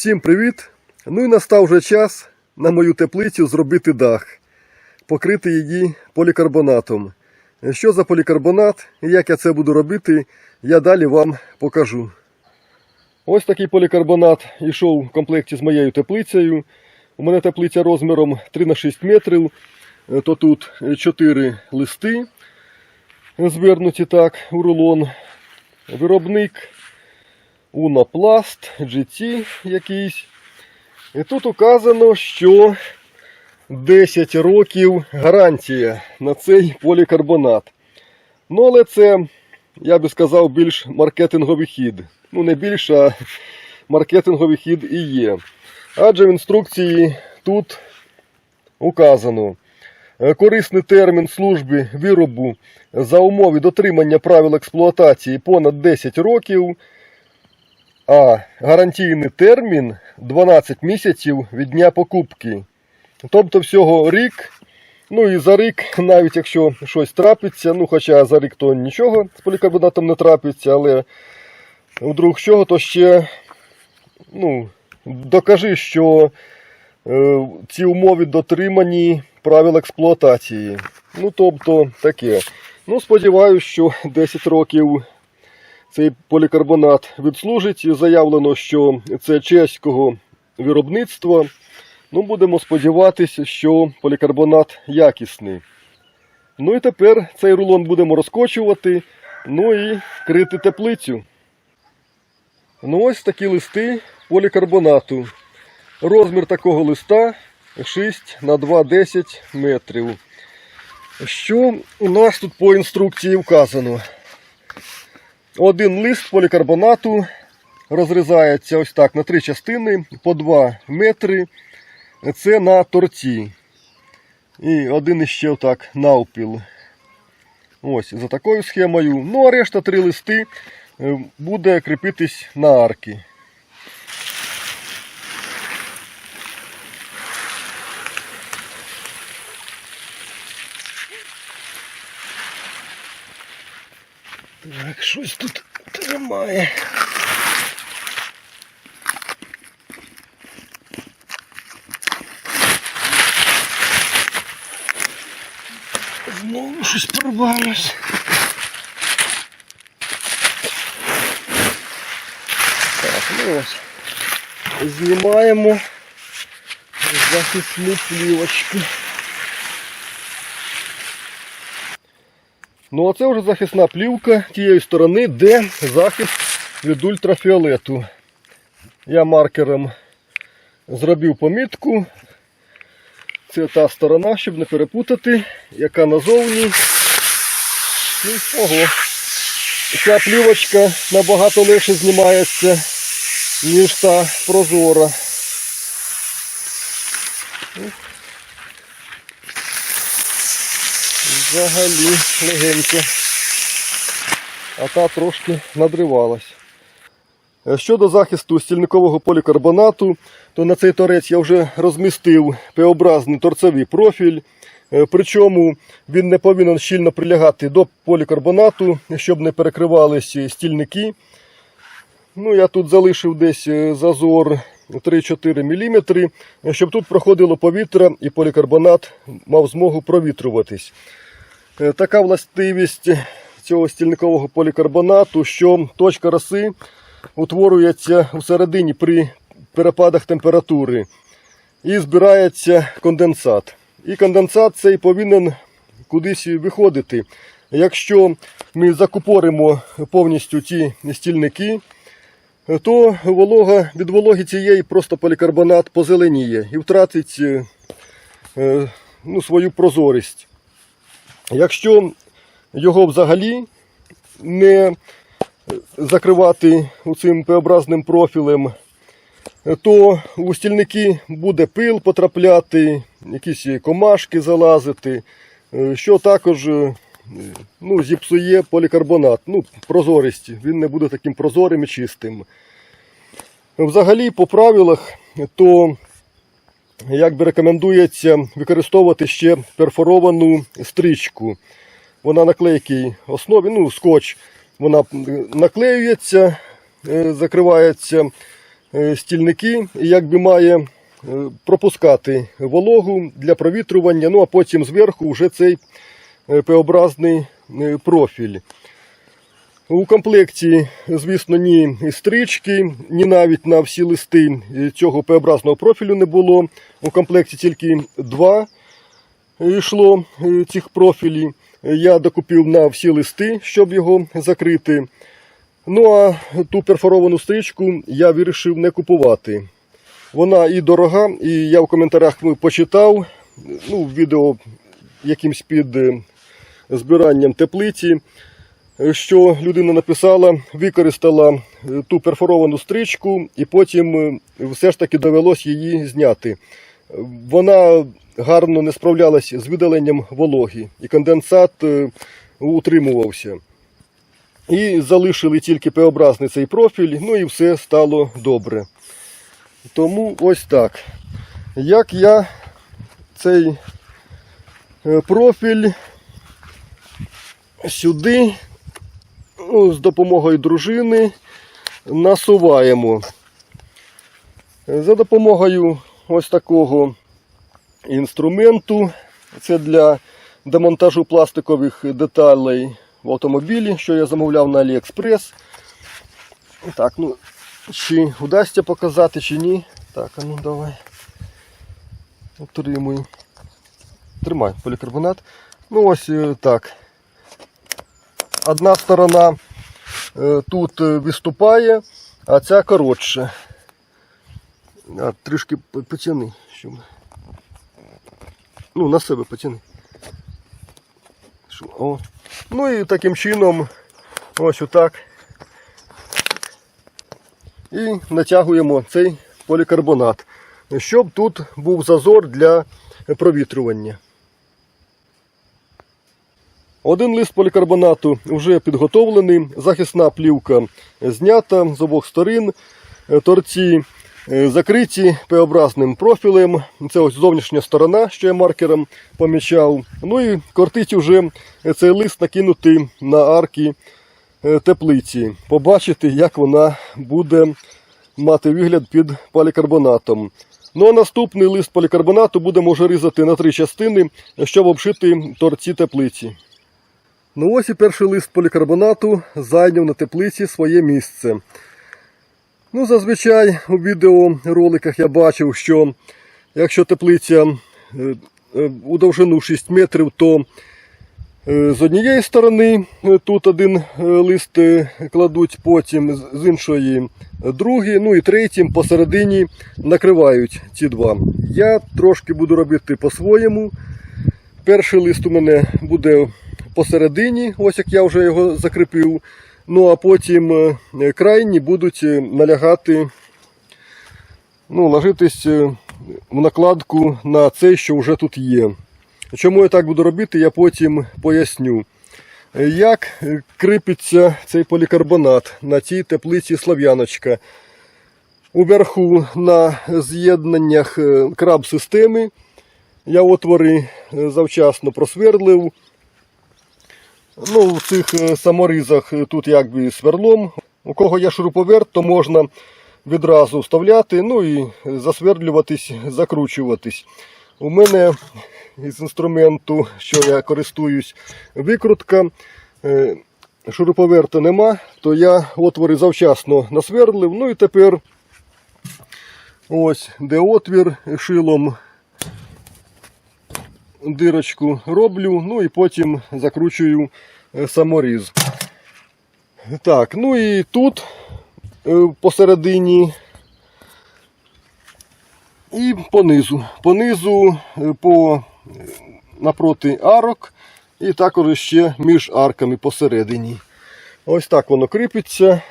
Всім привіт! Ну і настав вже час на мою теплицю зробити дах, покрити її полікарбонатом. Що за полікарбонат і як я це буду робити, я далі вам покажу. Ось такий полікарбонат йшов в комплекті з моєю теплицею. У мене теплиця розміром 3 на 6 метрів, то тут 4 листи звернуті так у рулон. Виробник Унопласт, GT якийсь. І тут указано, що 10 років гарантія на цей полікарбонат. Ну, але це, я би сказав, більш маркетинговий хід. Ну, не більш, а маркетинговий хід і є. Адже в інструкції тут указано. е, Корисний термін служби виробу за умови дотримання правил експлуатації понад 10 років, а гарантійний термін 12 місяців від дня покупки. Тобто всього рік. Ну і за рік, навіть якщо щось трапиться, ну хоча за рік то нічого з полікарбонатом не трапиться, але вдруг чого, то ще ну, докажи, що е, ці умови дотримані правил експлуатації. Ну, тобто таке. Ну, сподіваюся, що 10 років цей полікарбонат відслужить. Заявлено, що це чеського виробництва. Ну, будемо сподіватися, що полікарбонат якісний. Ну і тепер цей рулон будемо розкочувати, ну і крити теплицю. Ну ось такі листи полікарбонату. Розмір такого листа 6 на 2,10 метрів. Що у нас тут по інструкції вказано? Один лист полікарбонату розрізається ось так на три частини по 2 метри. Це на торці. І один іще отак навпіл. Ось за такою схемою. Ну, а решта три листи е, буде кріпитись на арки. Так, щось тут тримає. Знову щось порвалось. Так, ну ось. Знімаємо захисну плівочку. Ну а це вже захисна плівка тієї сторони, де захист від ультрафіолету. Я маркером зробив помітку. Це та сторона, щоб не перепутати, яка назовні. Ну, ого. Ця плівочка набагато легше знімається, ніж та прозора. Взагалі легенько. А та трошки надривалась. Е, Щодо захисту стільникового полікарбонату, то на цей торець я вже розмістив П-образний торцевий профіль. Е, Причому він не повинен щільно прилягати до полікарбонату, щоб не перекривалися стільники. Ну, я тут залишив десь е, зазор 3-4 мм, щоб тут проходило повітря і полікарбонат мав змогу провітрюватись. Е, Така властивість цього стільникового полікарбонату, що точка роси утворюється всередині при перепадах температури і збирається конденсат. І конденсат цей повинен кудись виходити. Якщо ми закупоримо повністю ті стільники, то волога від вологи цієї просто полікарбонат позеленіє і втратить е, е, ну, свою прозорість. Якщо його взагалі не закривати цим П-образним профілем, то у стільники буде пил потрапляти, якісь комашки залазити, е, що також е, ну, зіпсує полікарбонат, ну, прозорість, він не буде таким прозорим і чистим. Взагалі, по правилах, то як би рекомендується використовувати ще перфоровану стрічку. Вона на клейкій основі, ну, скотч, вона наклеюється, е, закривається е, стільники, і якби має е, пропускати вологу для провітрювання, ну а потім зверху вже цей е, П-образний е, профіль. У комплекті, звісно, ні стрічки, ні навіть на всі листи е, цього П-образного профілю не було. У комплекті тільки два йшло е, цих профілів. Е, Я докупив на всі листи, щоб його закрити. Ну а ту перфоровану стрічку я вирішив не купувати. Вона і дорога, і я в коментарях почитав ну, відео якимсь під е, збиранням теплиці, що людина написала, використала е, ту перфоровану стрічку, і потім е, все ж таки довелось її зняти. Вона гарно не справлялась з видаленням вологи, і конденсат е, утримувався. І залишили тільки П-образний цей профіль, ну і все стало добре. Тому ось так. Як я цей профіль сюди ну, з допомогою дружини насуваємо. За допомогою ось такого інструменту. Це для демонтажу пластикових деталей в автомобілі, що я замовляв на AliExpress. Так, ну, чи вдасться показати, чи ні. Так, а ну давай. Отримую. Тримай полікарбонат. Ну ось е, так. Одна сторона е, тут е, виступає, а ця коротше. А, трішки потяни. Щоб... Ну, на себе потяни. О. Ну і таким чином ось отак. І натягуємо цей полікарбонат, щоб тут був зазор для провітрювання. Один лист полікарбонату вже підготовлений, захисна плівка знята з обох сторін. Е, Торці е, закриті П-образним профілем. Це ось зовнішня сторона, що я маркером помічав. Ну і кортить уже цей лист накинути на арки е, теплиці. Побачити, як вона буде мати вигляд під полікарбонатом. Ну а наступний лист полікарбонату будемо вже різати на три частини, щоб обшити торці теплиці. Ну ось і перший лист полікарбонату зайняв на теплиці своє місце. Ну, зазвичай у відеороликах я бачив, що якщо теплиця е, е, у довжину 6 метрів, то е, з однієї сторони тут один лист кладуть, потім з іншої другий, ну і третім посередині накривають ці два. Я трошки буду робити по-своєму. Перший лист у мене буде посередині, ось як я вже його закріпив. Ну а потім е, крайні будуть е, налягати, ну, ложитись е, в накладку на цей, що вже тут є. Чому я так буду робити, я потім поясню. Як кріпиться цей полікарбонат на цій теплиці Слав'яночка? Уверху на з'єднаннях е, краб-системи я отвори завчасно просвердлив. Ну, в цих е, саморізах е, тут якби сверлом. У кого є шуруповерт, то можна відразу вставляти, ну і засвердлюватись, закручуватись. У мене із інструменту, що я користуюсь, викрутка. Е, Шуруповерта нема, то я отвори завчасно насвердлив. Ну і тепер ось де отвір шилом дирочку роблю, ну і потім закручую е, саморіз. Так, ну і тут е, посередині і понизу. Понизу е, по напроти арок і також ще між арками посередині. Ось так воно кріпиться.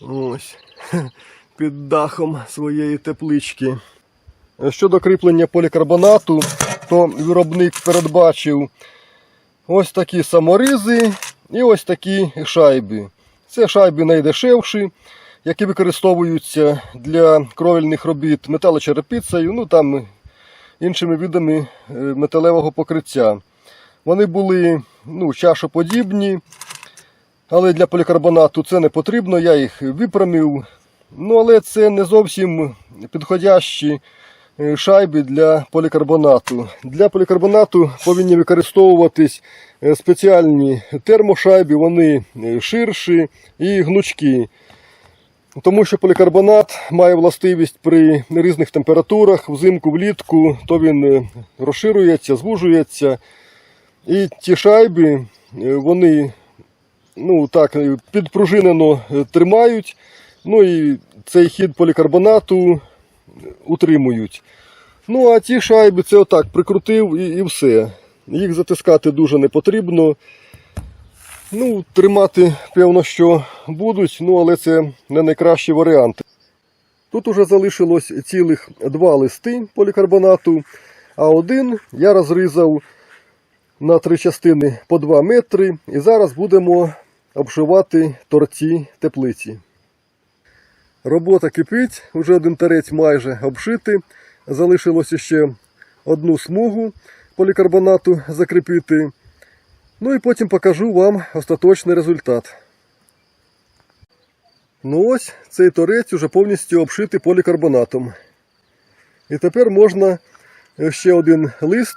Ось під дахом своєї теплички. Щодо кріплення полікарбонату, то виробник передбачив ось такі саморизи і ось такі шайби. Це шайби найдешевші, які використовуються для кровельних робіт металочерепицею, ну там іншими видами е, металевого покриття. Вони були ну, чашоподібні, Але для полікарбонату це не потрібно, я їх випрямив. Ну, але це не зовсім підходящі е, шайби для полікарбонату. Для полікарбонату повинні використовуватись е, спеціальні термошайби, вони е, ширші і гнучкі. Тому що полікарбонат має властивість при різних температурах, взимку, влітку, то він е, розширюється, звужується. І ті шайби, е, вони ну, так, е, підпружинено е, тримають. Ну і цей хід полікарбонату утримують. Ну, а ті шайби це отак прикрутив і, і все. Їх затискати дуже не потрібно. Ну, тримати, певно, що будуть, ну, але це не найкращий варіант. Тут уже залишилось цілих два листи полікарбонату, а один я розрізав на три частини по 2 метри. І зараз будемо обшивати торці теплиці. Робота кипить, уже один тарець майже обшити. Залишилося ще одну смугу полікарбонату закріпити. Ну і потім покажу вам остаточний результат. Ну ось цей торець уже повністю обшитий полікарбонатом. І тепер можна ще один лист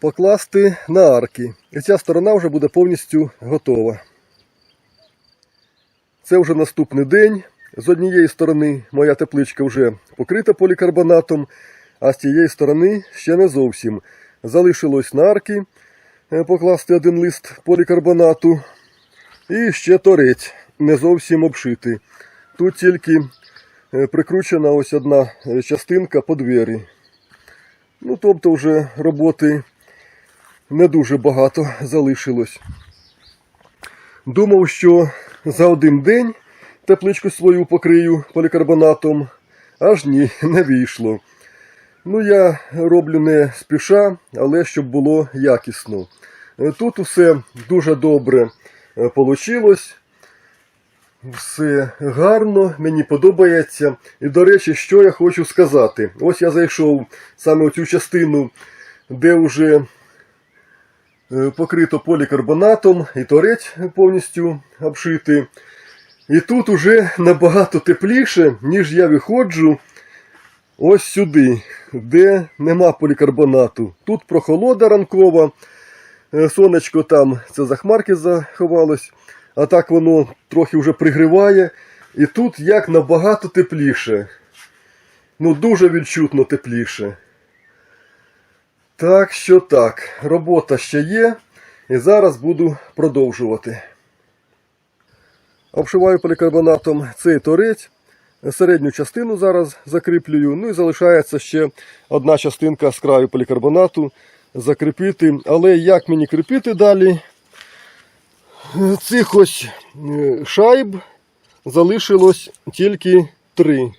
покласти на арки. І ця сторона вже буде повністю готова. Це вже наступний день. З однієї сторони моя тепличка вже покрита полікарбонатом, а з цієї сторони ще не зовсім. Залишилось на арки е, покласти один лист полікарбонату. І ще торець не зовсім обшитий. Тут тільки е, прикручена ось одна е, частинка по двері. Ну, тобто вже роботи не дуже багато залишилось. Думав, що за один день тепличку свою покрию полікарбонатом, аж ні, не вийшло. Ну, я роблю не спіша, але щоб було якісно. Е, Тут усе дуже добре вийшло. Все гарно, мені подобається. І, до речі, що я хочу сказати. Ось я зайшов саме у цю частину, де вже е, покрито полікарбонатом, і торець повністю обшитий. І тут уже набагато тепліше, ніж я виходжу ось сюди, де нема полікарбонату. Тут прохолода ранкова, е, сонечко там, це за хмарки заховалось, а так воно трохи вже пригріває. І тут як набагато тепліше. Ну, дуже відчутно тепліше. Так що так, робота ще є, і зараз буду продовжувати. Обшиваю полікарбонатом цей торець. Середню частину зараз закріплюю. Ну і залишається ще одна частинка з краю полікарбонату закріпити. Але як мені кріпити далі? Цих ось е, шайб залишилось тільки три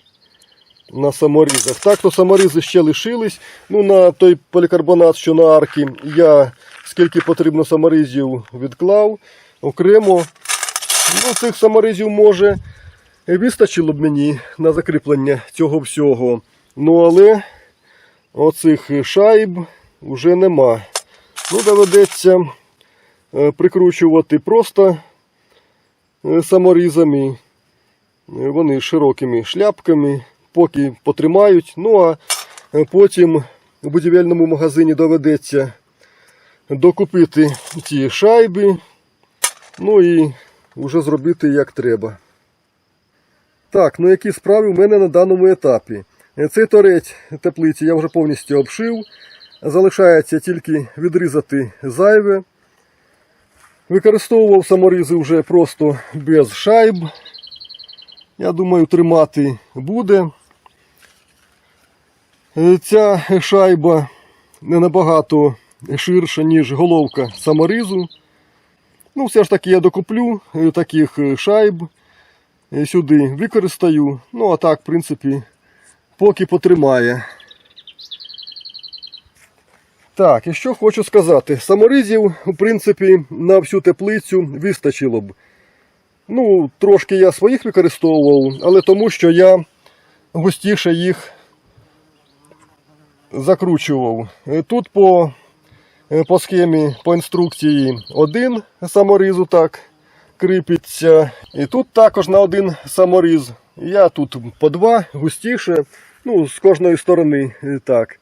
на саморізах. Так, то саморізи ще лишились. Ну, на той полікарбонат, що на арки, я скільки потрібно саморізів відклав окремо. Ну, цих саморізів може вистачило б мені на закріплення цього всього. Ну, але оцих шайб вже нема. Ну, доведеться е, прикручувати просто е, саморізами. Е, Вони широкими шляпками, поки потримають. Ну а е, потім у будівельному магазині доведеться докупити ті шайби. Ну і вже зробити як треба. Так, ну які справи в мене на даному етапі. Е, Цей торець теплиці я вже повністю обшив. Залишається тільки відрізати зайве. Використовував саморізи вже просто без шайб. Я думаю, тримати буде. Е, Ця шайба не набагато ширша, ніж головка саморізу. Ну, все ж таки я докуплю е, таких е, шайб е, сюди використаю. Ну, а так, в принципі, поки потримає. Так, і що хочу сказати. Саморізів, в принципі, на всю теплицю вистачило б. Ну, трошки я своїх використовував, але тому що я густіше їх закручував. Тут по, по схемі, по інструкції один саморізу так кріпиться. І тут також на один саморіз. Я тут по два, густіше, ну, з кожної сторони. е, Так.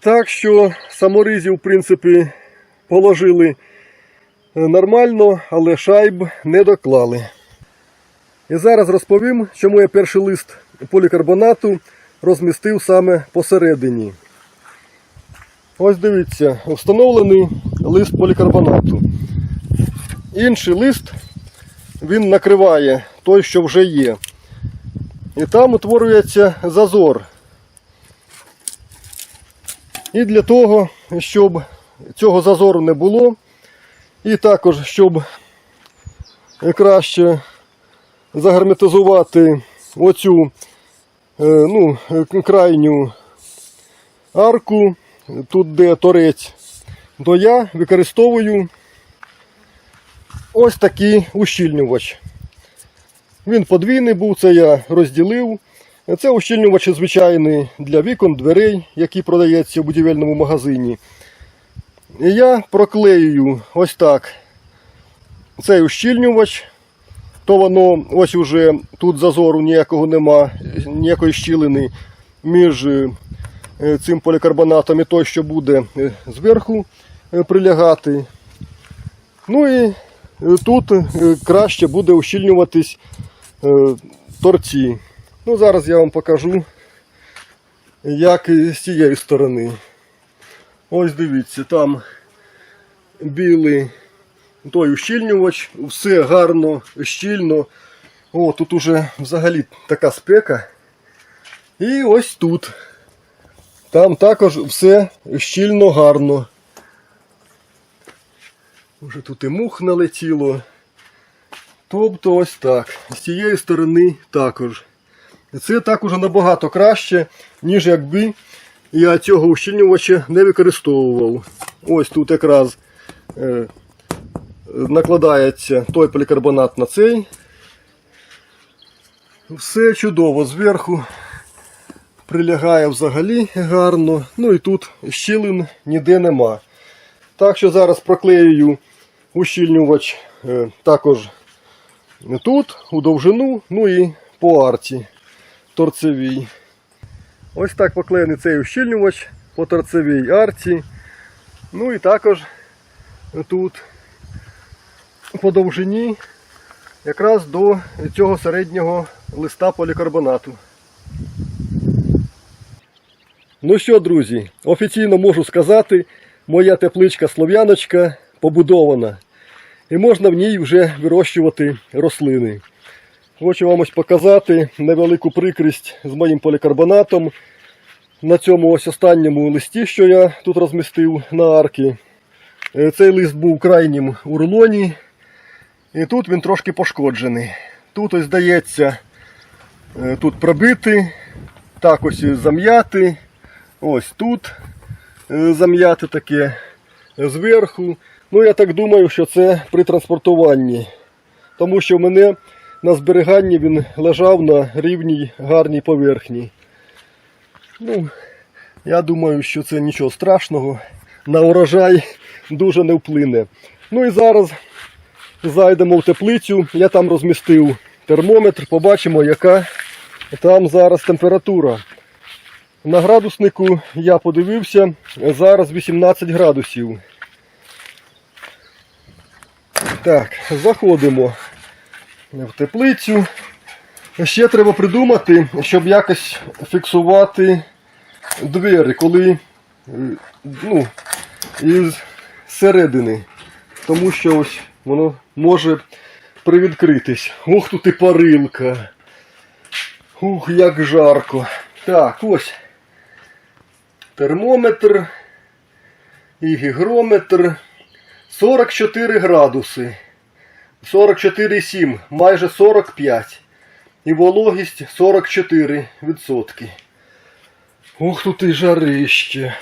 Так що саморізів, в принципі, положили е, нормально, але шайб не доклали. І зараз розповім, чому я перший лист полікарбонату розмістив саме посередині. Ось дивіться, встановлений лист полікарбонату. Інший лист він накриває той, що вже є. І там утворюється зазор. І для того, щоб цього зазору не було, і також, щоб краще загерметизувати оцю е, ну, крайню арку, тут де торець, то я використовую ось такий ущільнювач. Він подвійний був, це я розділив. Це ущільнювач звичайний для вікон, дверей, який продається в будівельному магазині. І я проклеюю ось так цей ущільнювач, то воно ось уже тут зазору ніякого нема, ніякої щілини між е, цим полікарбонатом і той, що буде е, зверху е, прилягати. Ну і е, тут е, краще буде ущільнюватись е, торці. Ну, зараз я вам покажу, як з цієї сторони. Ось дивіться, там білий той ущільнювач, все гарно, щільно. О, тут уже взагалі така спека. І ось тут. Там також все щільно гарно. Уже тут і мух налетіло. Тобто ось так. З цієї сторони також. Це також набагато краще, ніж якби я цього ущільнювача не використовував. Ось тут якраз е, накладається той полікарбонат на цей. Все чудово зверху. Прилягає взагалі гарно. Ну і тут щілин ніде нема. Так що зараз проклеюю ущільнювач е, також тут, у довжину, ну і по арці торцевій. Ось так поклеєний цей ущільнювач по торцевій арці. Ну і також тут по довжині якраз до цього середнього листа полікарбонату. Ну що, друзі, офіційно можу сказати, моя тепличка Слов'яночка побудована. І можна в ній вже вирощувати рослини. Хочу вам ось показати невелику прикрість з моїм полікарбонатом. На цьому ось останньому листі, що я тут розмістив на арки. Е, Цей лист був крайнім у рулоні. І тут він трошки пошкоджений. Тут ось здається, е, тут пробити, так ось зам'яти. Ось тут е, зам'яти таке зверху. Ну, я так думаю, що це при транспортуванні. Тому що в мене на зберіганні він лежав на рівній гарній поверхні. Ну, я думаю, що це нічого страшного. На урожай дуже не вплине. Ну і зараз зайдемо в теплицю. Я там розмістив термометр, побачимо, яка там зараз температура. На градуснику я подивився, зараз 18 градусів. Так, заходимо в теплицю. Ще треба придумати, щоб якось фіксувати двері, коли е, ну, із середини. Тому що ось воно може привідкритись. Ох, тут і парилка. Ух, як жарко. Так, ось термометр і гігрометр 44 градуси. 44,7, майже 45. І вологість 44%. Ох, тут і жарище.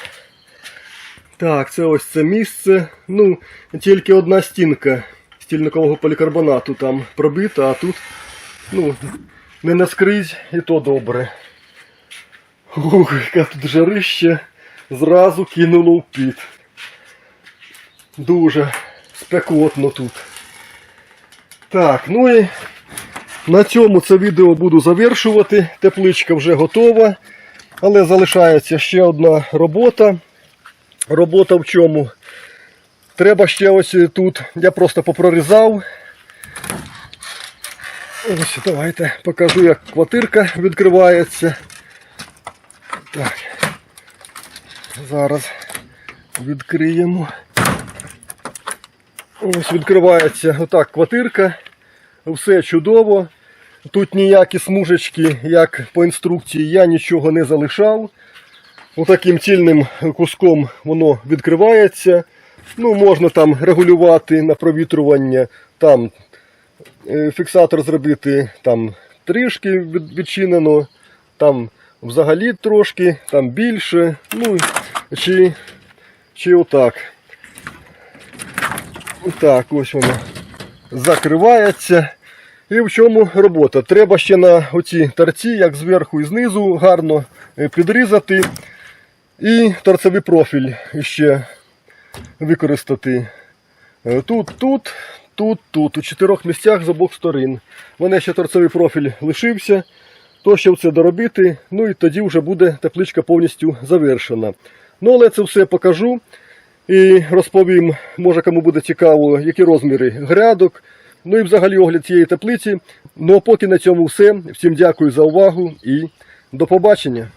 Так, це ось це місце. Ну, тільки одна стінка стільникового полікарбонату там пробита, а тут, ну, не наскрізь і то добре. Ух, яке тут жарище зразу кинуло в піт. Дуже спекотно тут. Так, ну і на цьому це відео буду завершувати. Тепличка вже готова. Але залишається ще одна робота. Робота в чому? Треба ще ось тут, я просто попрорізав. Ось давайте покажу, як квартирка відкривається. Так. Зараз відкриємо. Ось відкривається отак квартирка. Все чудово. Тут ніякі смужечки, як по інструкції, я нічого не залишав. Отаким цільним куском воно відкривається. Ну, можна там регулювати на провітрювання, там е, фіксатор зробити там трішки відчинено, там взагалі трошки, там більше. Ну, чи, чи отак. Так, ось воно закривається. І в чому робота? Треба ще на оці торці, як зверху і знизу, гарно е, підрізати. І торцевий профіль ще використати. Е, Тут, тут, тут, тут, у чотирьох місцях з обох сторін. У мене ще торцевий профіль лишився. То ще все доробити, ну і тоді вже буде тепличка повністю завершена. Ну, але це все покажу і розповім, може кому буде цікаво, які розміри грядок. Ну і взагалі огляд цієї теплиці. Ну а поки на цьому все. Всім дякую за увагу і до побачення.